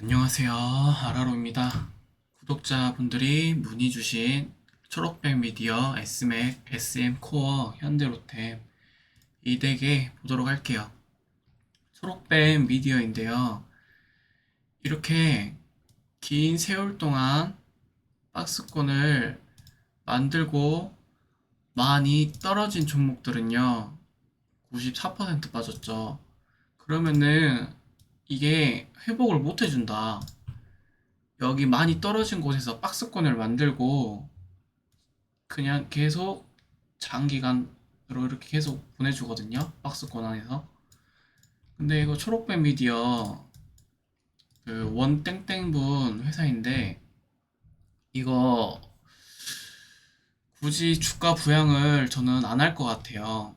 안녕하세요. 아라로입니다. 구독자분들이 문의 주신 초록백 미디어 SMAC, SM 코어, 현대로템 이 덱에 보도록 할게요. 초록백 미디어인데요. 이렇게 긴 세월 동안 박스권을 만들고 많이 떨어진 종목들은요. 94% 빠졌죠. 그러면은 이게 회복을 못 해준다. 여기 많이 떨어진 곳에서 박스권을 만들고 그냥 계속 장기간으로 이렇게 계속 보내주거든요. 박스권 안에서. 근데 이거 초록뱀 미디어 그 원땡땡분 회사인데 이거 굳이 주가 부양을 저는 안 할 것 같아요.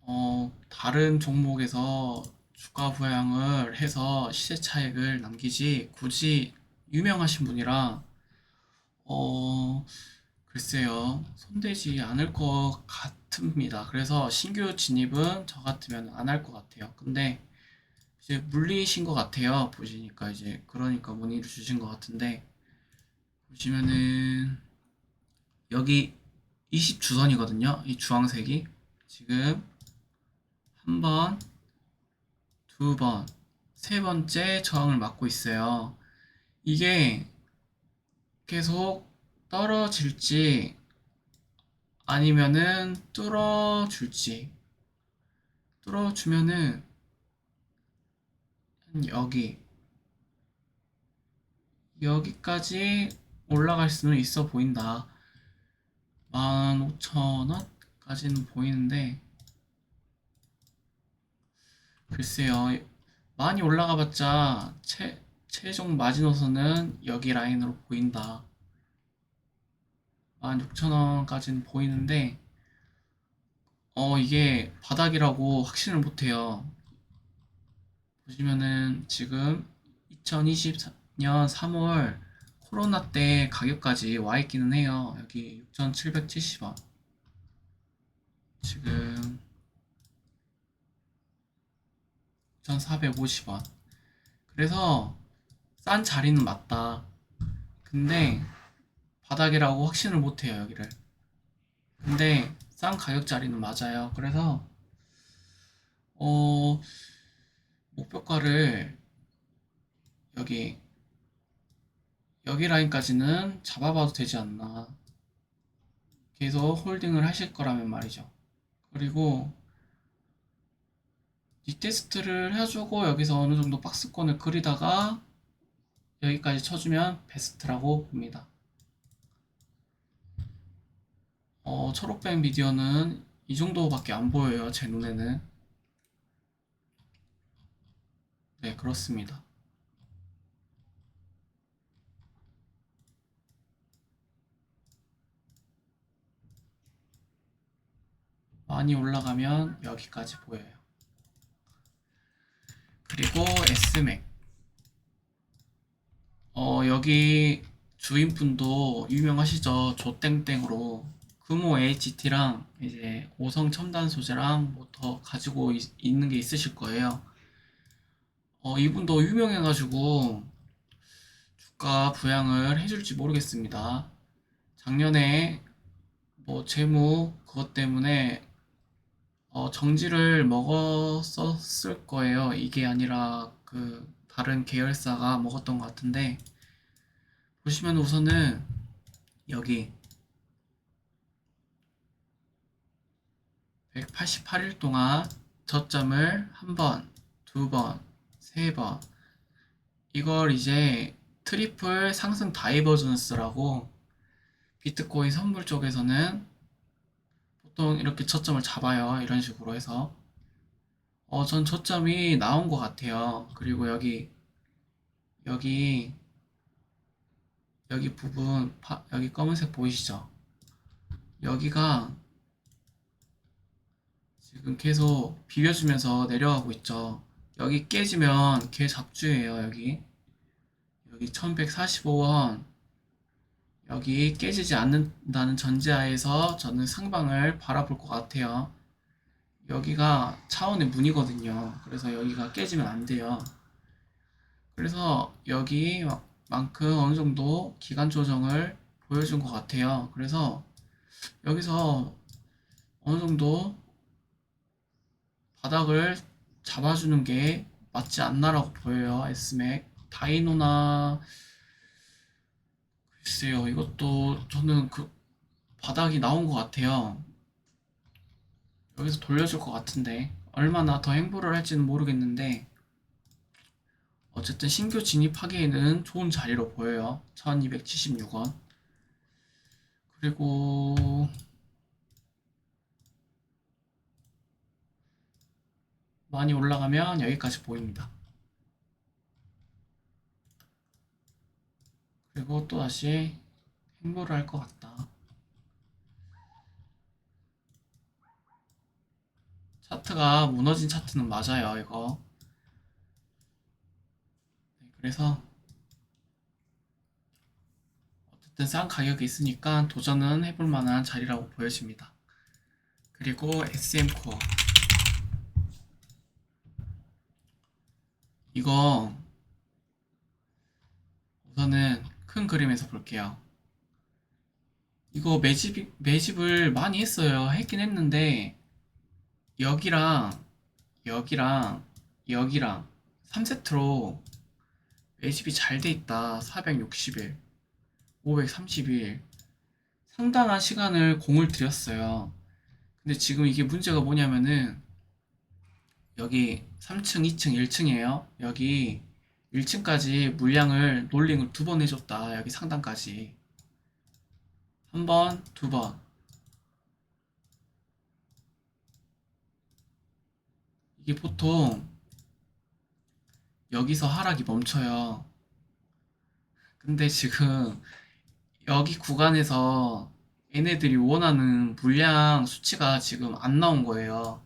어, 다른 종목에서 주가 부양을 해서 시세 차익을 남기지 굳이 유명하신 분이라 어, 글쎄요. 손대지 않을 것 같습니다. 그래서 신규 진입은 저 같으면 안 할 것 같아요. 근데 이제 물리신 것 같아요. 보시니까 이제 그러니까 문의를 주신 것 같은데 보시면은 여기 20 주선이거든요. 이 주황색이 지금 한 번, 두 번, 세 번째 저항을 맞고 있어요. 이게 계속 떨어질지 아니면은 뚫어줄지 뚫어주면은 한 여기 여기까지 올라갈 수는 있어 보인다. 15,000원까지는 보이는데 글쎄요. 많이 올라가 봤자 최, 최종 마지노선은 여기 라인으로 보인다. 16,000원까지는 보이는데 어 이게 바닥이라고 확신을 못해요. 보시면은 지금 2024년 3월 코로나 때 가격까지 와 있기는 해요. 여기 6,770원. 지금 6,450원. 그래서 싼 자리는 맞다. 근데 바닥이라고 확신을 못해요, 여기를. 근데 싼 가격 자리는 맞아요. 그래서 어 목표가를 여기 여기 라인까지는 잡아봐도 되지 않나. 계속 홀딩을 하실 거라면 말이죠. 그리고 리테스트를 해주고 여기서 어느 정도 박스권을 그리다가 여기까지 쳐주면 베스트라고 봅니다. 어, 초록백 미디어는 이 정도밖에 안 보여요, 제 눈에는. 네, 그렇습니다. 많이 올라가면 여기까지 보여요. 그리고 S맥. 어, 여기 주인분도 유명하시죠? 조땡땡으로. 금호 HT랑 이제 오성 첨단 소재랑 뭐 더 가지고 있, 있는 게 있으실 거예요. 어, 이분도 유명해가지고 주가 부양을 해줄지 모르겠습니다. 작년에 뭐 재무 그것 때문에 어, 정지를 먹었었을 거예요. 이게 아니라 그 다른 계열사가 먹었던 것 같은데 보시면 우선은 여기 188일 동안 저점을 한 번, 두 번, 세 번 이걸 이제 트리플 상승 다이버전스라고 비트코인 선물 쪽에서는 보통 이렇게 저점을 잡아요. 이런 식으로 해서. 어, 전 저점이 나온 것 같아요. 그리고 여기, 여기, 여기 부분, 파- 여기 검은색 보이시죠? 여기가 지금 계속 비벼주면서 내려가고 있죠. 여기 깨지면 개 잡주예요, 여기. 여기 1145원. 여기 깨지지 않는다는 전제하에서 저는 상방을 바라볼 것 같아요. 여기가 차원의 문이거든요. 그래서 여기가 깨지면 안 돼요. 그래서 여기만큼 어느 정도 기간 조정을 보여준 것 같아요. 그래서 여기서 어느 정도 바닥을 잡아주는 게 맞지 않나라고 보여요. S맥 다이노나 글쎄요. 이것도 저는 그 바닥이 나온 것 같아요. 여기서 돌려줄 것 같은데 얼마나 더 행보를 할지는 모르겠는데 어쨌든 신규 진입하기에는 좋은 자리로 보여요. 1276원. 그리고 많이 올라가면 여기까지 보입니다. 그리고 또 다시 행보를 할 것 같다. 차트가 무너진 차트는 맞아요, 이거. 네, 그래서 어쨌든 싼 가격이 있으니까 도전은 해볼 만한 자리라고 보여집니다. 그리고 SM 코어. 이거 우선은 큰 그림에서 볼게요. 이거 매집, 매집을 많이 했어요. 했긴 했는데 여기랑 여기랑 여기랑 3세트로 매집이 잘 돼 있다. 460일, 530일. 상당한 시간을 공을 들였어요. 근데 지금 이게 문제가 뭐냐면은 여기 3층, 2층, 1층이에요. 여기 1층까지 물량을 롤링을 두 번 해줬다. 여기 상단까지. 한 번, 두 번. 이게 보통 여기서 하락이 멈춰요. 근데 지금 여기 구간에서 얘네들이 원하는 물량 수치가 지금 안 나온 거예요.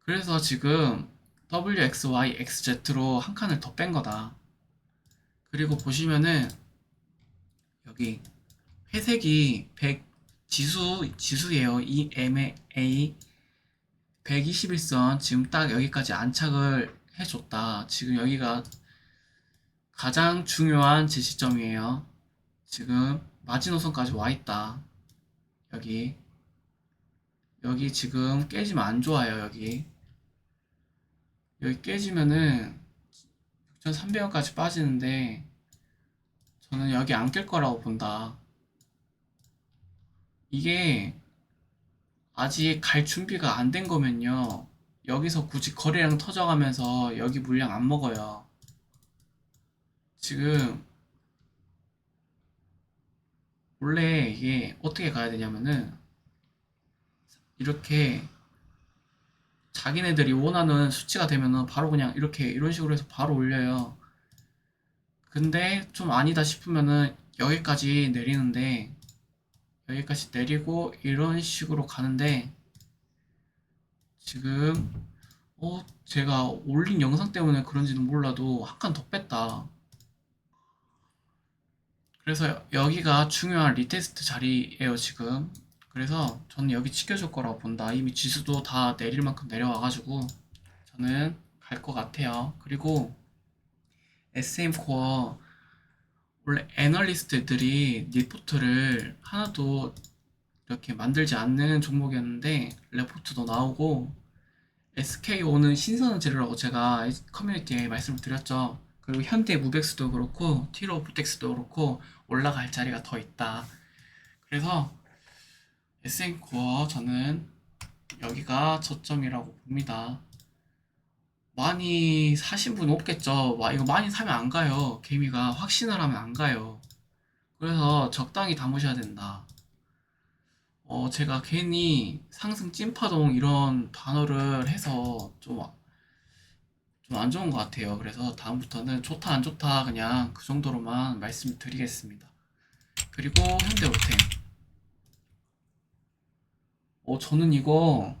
그래서 지금 WXY, XZ로 한 칸을 더 뺀 거다. 그리고 보시면은 여기 회색이 100 지수 지수예요. EMA 121선 지금 딱 여기까지 안착을 해줬다. 지금 여기가 가장 중요한 제시점이에요. 지금 마지노선까지 와 있다. 여기 여기 지금 깨지면 안 좋아요. 여기 여기 깨지면은 6,300원까지 빠지는데 저는 여기 안 깰 거라고 본다. 이게 아직 갈 준비가 안 된 거면요. 여기서 굳이 거래량 터져가면서 여기 물량 안 먹어요. 지금 원래 이게 어떻게 가야 되냐면은 이렇게 자기네들이 원하는 수치가 되면은 바로 그냥 이렇게 이런 식으로 해서 바로 올려요. 근데 좀 아니다 싶으면은 여기까지 내리는데 여기까지 내리고 이런 식으로 가는데 지금 어 제가 올린 영상 때문에 그런지는 몰라도 한 칸 더 뺐다. 그래서 여기가 중요한 리테스트 자리예요 지금. 그래서 저는 여기 지켜줄 거라고 본다. 이미 지수도 다 내릴 만큼 내려와가지고 저는 갈 것 같아요. 그리고 SM 코어 원래 애널리스트들이 리포트를 하나도 이렇게 만들지 않는 종목이었는데 레포트도 나오고 SKO는 신선한 재료라고 제가 커뮤니티에 말씀을 드렸죠. 그리고 현대 무벡스도 그렇고 티로 부텍스도 그렇고 올라갈 자리가 더 있다. 그래서 SM코어 저는 여기가 저점이라고 봅니다. 많이 사신 분 없겠죠. 와, 이거 많이 사면 안 가요. 개미가 확신을 하면 안 가요. 그래서 적당히 담으셔야 된다. 어, 제가 괜히 상승 찐파동 이런 단어를 해서 좀, 좀 안 좋은 것 같아요. 그래서 다음부터는 좋다, 안 좋다, 그냥 그 정도로만 말씀을 드리겠습니다. 그리고 현대오템. 어, 저는 이거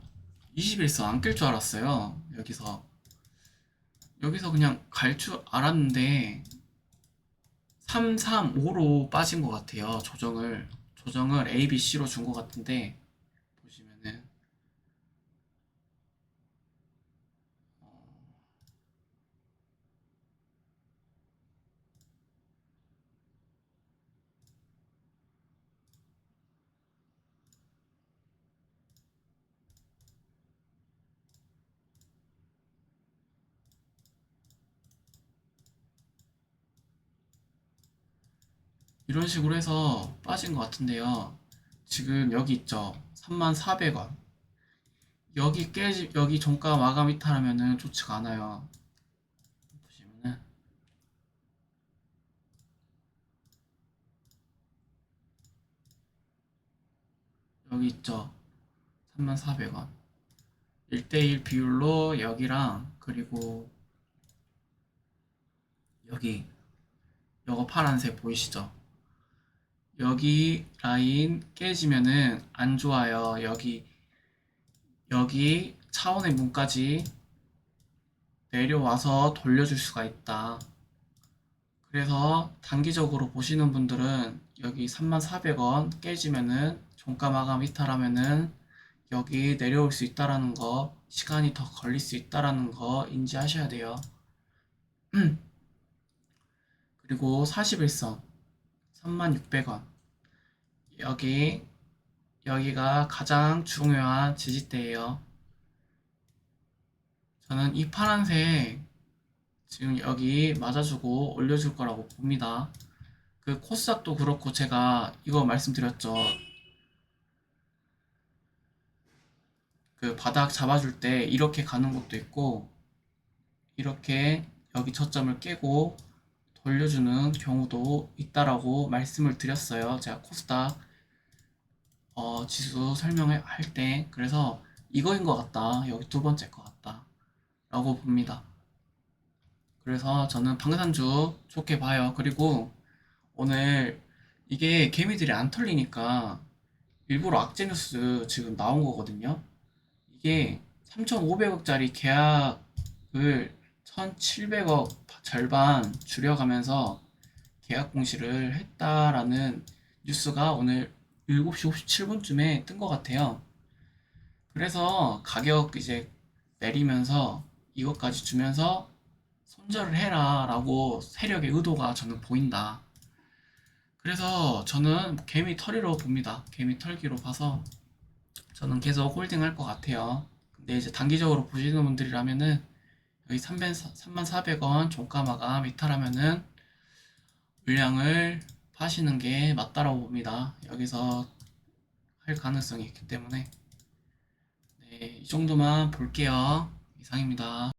21선 안깰 줄 알았어요. 여기서. 여기서 그냥 갈 줄 알았는데 3, 3, 5로 빠진 것 같아요. 조정을. 조정을 A, B, C로 준 것 같은데 보시면은 어, 이런 식으로 해서 빠진 것 같은데요. 지금 여기 있죠. 34,400원. 여기 깨지, 여기 종가 마감 이탈하면은 좋지가 않아요. 보시면은. 여기 있죠. 34,400원. 1대1 비율로 여기랑 그리고 여기 요거 파란색 보이시죠? 여기 라인 깨지면은 안 좋아요. 여기 여기 차원의 문까지 내려와서 돌려줄 수가 있다. 그래서 단기적으로 보시는 분들은 여기 34,400원 깨지면은 종가 마감 이탈하면은 여기 내려올 수 있다라는 거, 시간이 더 걸릴 수 있다라는 거 인지하셔야 돼요. 그리고 41선 36,600원. 여기 여기가 가장 중요한 지지대예요. 저는 이 파란색 지금 여기 맞아주고 올려줄 거라고 봅니다. 그 코스닥도 그렇고 제가 이거 말씀드렸죠. 그 바닥 잡아줄 때 이렇게 가는 것도 있고 이렇게 여기 저점을 깨고 돌려주는 경우도 있다라고 말씀을 드렸어요. 제가 코스닥 어, 지수 설명을 할 때 그래서 이거인 것 같다. 여기 두 번째 것 같다. 라고 봅니다. 그래서 저는 방산주 좋게 봐요. 그리고 오늘 이게 개미들이 안 털리니까 일부러 악재 뉴스 지금 나온 거거든요. 이게 3,500억짜리 계약을 1,700억 절반 줄여가면서 계약 공시를 했다라는 뉴스가 오늘 7시 57분쯤에 뜬 것 같아요. 그래서 가격 이제 내리면서 이것까지 주면서 손절을 해라 라고 세력의 의도가 저는 보인다. 그래서 저는 개미 털이로 봅니다. 개미 털기로 봐서 저는 계속 홀딩 할 것 같아요. 근데 이제 단기적으로 보시는 분들이라면은 여기 3,400원 종가 마감 이탈하면은 물량을 파시는 게 맞다라고 봅니다. 여기서 할 가능성이 있기 때문에 네, 이 정도만 볼게요. 이상입니다.